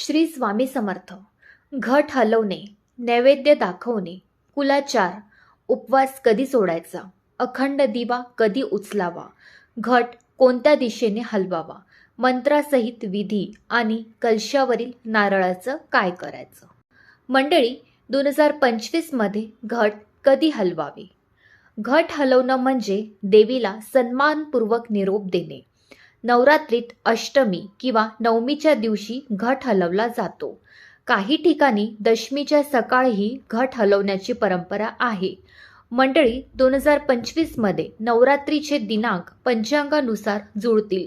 श्री स्वामी समर्थ. घट हलवणे नैवेद्य दाखवणे कुलाचार उपवास कधी सोडायचा अखंड दिवा कधी उचलावा घट कोणत्या दिशेने हलवावा मंत्रासहित विधी आणि कलशावरील नारळाचं काय करायचं? मंडळी दोन हजार पंचवीसमध्ये घट कधी हलवावे? घट हलवणं म्हणजे देवीला सन्मानपूर्वक निरोप देणे. नवरात्रीत अष्टमी किंवा नवमीच्या दिवशी घट हलवला जातो. काही ठिकाणी दशमीच्या सकाळीही घट हलवण्याची परंपरा आहे. मंडळी दोन हजार पंचवीसमध्ये नवरात्रीचे दिनांक पंचांगानुसार जुळतील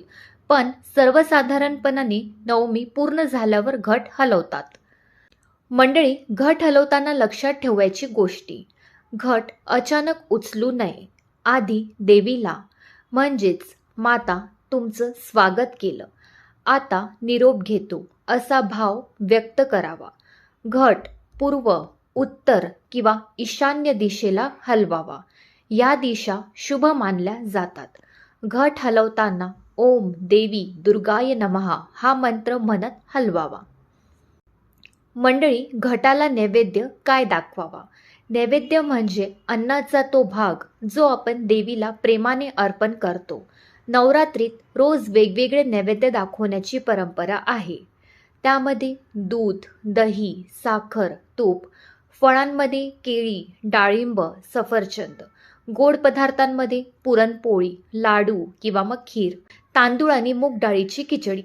पण सर्वसाधारणपणाने नवमी पूर्ण झाल्यावर घट हलवतात. मंडळी घट हलवताना लक्षात ठेवायची गोष्टी. घट अचानक उचलू नये. आधी देवीला म्हणजेच माता तुमचं स्वागत केलं. आता निरोप घेतो असा भाव व्यक्त करावा. घट पूर्व उत्तर किंवा ईशान्य दिशेला हलवावा. या दिशा शुभ मानल्या जातात. घट हलवताना ओम देवी दुर्गाय नमहा हा मंत्र म्हणत हलवावा. मंडळी घटाला नैवेद्य काय दाखवावा? नैवेद्य म्हणजे अन्नाचा तो भाग जो आपण देवीला प्रेमाने अर्पण करतो. नवरात्रीत रोज वेगवेगळे नैवेद्य दाखवण्याची परंपरा आहे. त्यामध्ये दूध दही साखर तूप फळांमध्ये केळी डाळिंब सफरचंद गोड पदार्थांमध्ये पुरणपोळी लाडू किंवा मग खीर तांदूळ आणि मूग डाळीची खिचडी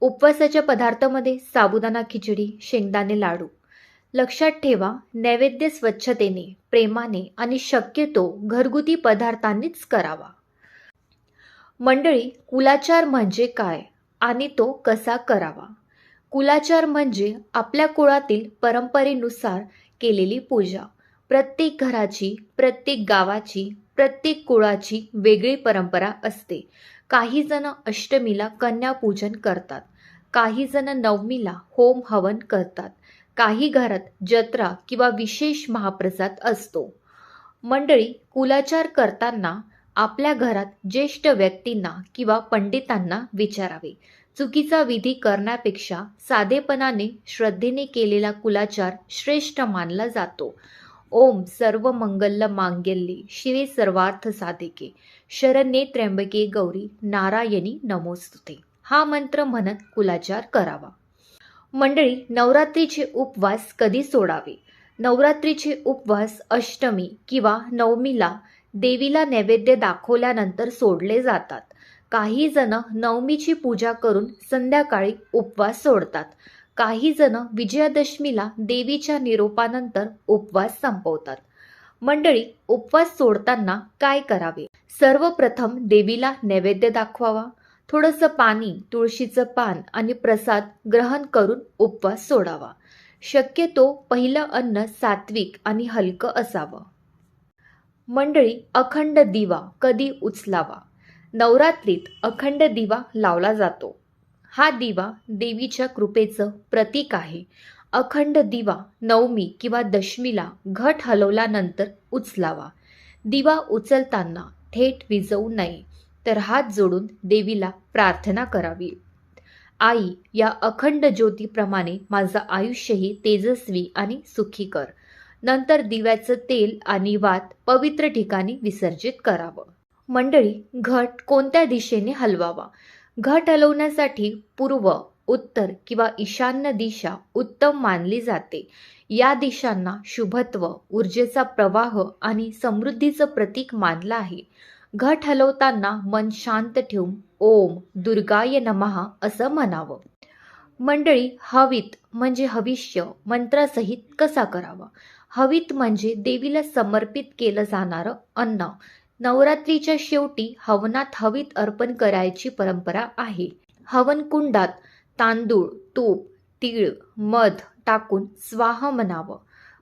उपवासाच्या पदार्थामध्ये साबुदाणा खिचडी शेंगदाणे लाडू. लक्षात ठेवा नैवेद्य स्वच्छतेने प्रेमाने आणि शक्यतो घरगुती पदार्थांनीच करावा. मंडळी कुलाचार म्हणजे काय आणि तो कसा करावा? कुलाचार म्हणजे आपल्या कुळातील परंपरेनुसार केलेली पूजा. प्रत्येक घराची प्रत्येक गावाची प्रत्येक कुळाची वेगळी परंपरा असते. काही जण अष्टमीला कन्यापूजन करतात. काही जण नवमीला होम हवन करतात. काही घरात जत्रा किंवा विशेष महाप्रसाद असतो. मंडळी कुलाचार करताना आपल्या घरात ज्येष्ठ व्यक्तींना किंवा पंडितांना विचारावे. चुकीचा विधी करण्यापेक्षा साधेपणाने श्रद्धेने केलेला कुलाचार श्रेष्ठ मानला जातो. ओम सर्व मंगल मांगल्ये शिवे सर्वार्थ साधिके. शरण्ये त्र्यंबके गौरी नारायणी नमोस्तुते. हा मंत्र म्हणत कुलाचार करावा. मंडळी नवरात्रीचे उपवास कधी सोडावे? नवरात्रीचे उपवास अष्टमी किंवा नवमीला देवीला नैवेद्य दाखवल्यानंतर सोडले जातात. काही जण नवमीची पूजा करून संध्याकाळी उपवास सोडतात. काही जण विजयादशमीला देवीच्या निरोपानंतर उपवास संपवतात. मंडळी उपवास सोडताना काय करावे? सर्वप्रथम देवीला नैवेद्य दाखवावा. थोडंसं पाणी तुळशीचं पान आणि प्रसाद ग्रहण करून उपवास सोडावा. शक्यतो पहिलं अन्न सात्विक आणि हलकं असावं. मंडळी अखंड दिवा कधी उचलावा? नवरात्रीत अखंड दिवा लावला जातो. हा दिवा देवीच्या कृपेचं प्रतीक आहे. अखंड दिवा नवमी किंवा दशमीला घट हलवल्यानंतर उचलावा. दिवा उचलताना थेट विजवू नये तर हात जोडून देवीला प्रार्थना करावी. आई या अखंड ज्योतीप्रमाणे माझं आयुष्यही तेजस्वी आणि सुखी कर. नंतर दिव्याचं तेल आणि वात पवित्र ठिकाणी विसर्जित करावं. मंडळी घट कोणत्या दिशेने हलवावा? घट हलवण्यासाठी पूर्व उत्तर किंवा ईशान्य दिशा उत्तम मानली जाते. या दिशांना शुभत्व ऊर्जेचा प्रवाह आणि समृद्धीचं प्रतीक मानलं आहे. घट हलवताना मन शांत ठेवून ओम दुर्गाय नमहा असं म्हणावं. मंडळी हवित म्हणजे हविष्य मंत्रासहित कसा करावा? हवित म्हणजे देवीला समर्पित केलं जाणारं अन्न. नवरात्रीच्या शेवटी हवनात हवित अर्पण करायची परंपरा आहे. हवन कुंडात तांदूळ तूप तीळ मध टाकून स्वाह म्हणावं.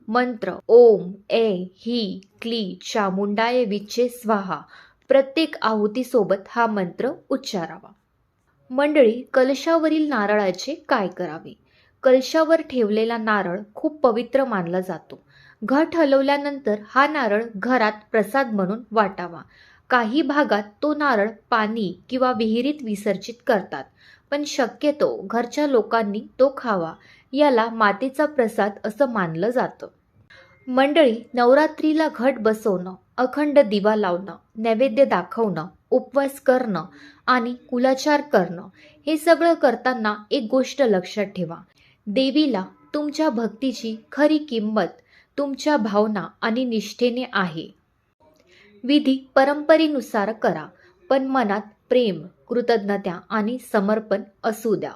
मंत्र ओम ए ही क्ली चामुंडाय विचे स्वाहा. प्रत्येक आहुतीसोबत हा मंत्र उच्चारावा. मंडळी कलशावरील नारळाचे काय करावे? कलशावर ठेवलेला नारळ खूप पवित्र मानला जातो. घट हलवल्यानंतर हा नारळ घरात प्रसाद म्हणून वाटावा. काही भागात तो नारळ पाणी किंवा विहिरीत विसर्जित करतात पण शक्यतो घरच्या लोकांनी तो खावा. याला मातेचा प्रसाद असं मानलं जातं. मंडळी नवरात्रीला घट बसवणं अखंड दिवा लावणं नैवेद्य दाखवणं उपवास करणं आणि कुलाचार करणं हे सगळं करताना एक गोष्ट लक्षात ठेवा. देवीला तुमच्या भक्तीची खरी किंमत तुमच्या भावना आणि निष्ठेने आहे. विधी परंपरेनुसार करा पण मनात प्रेम कृतज्ञता आणि समर्पण असू द्या.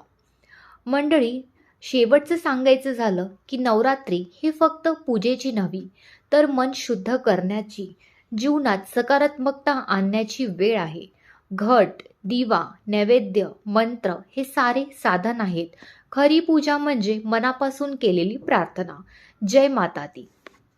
मंडळी शेवटचं सांगायचं झालं की नवरात्री ही फक्त पूजेची नव्हे तर मन शुद्ध करण्याची जीवनात सकारात्मकता आणण्याची वेळ आहे. घट दिवा नैवेद्य मंत्र हे सारे साधन आहेत. खरी पूजा म्हणजे मनापासून केलेली प्रार्थना. जय माता दी.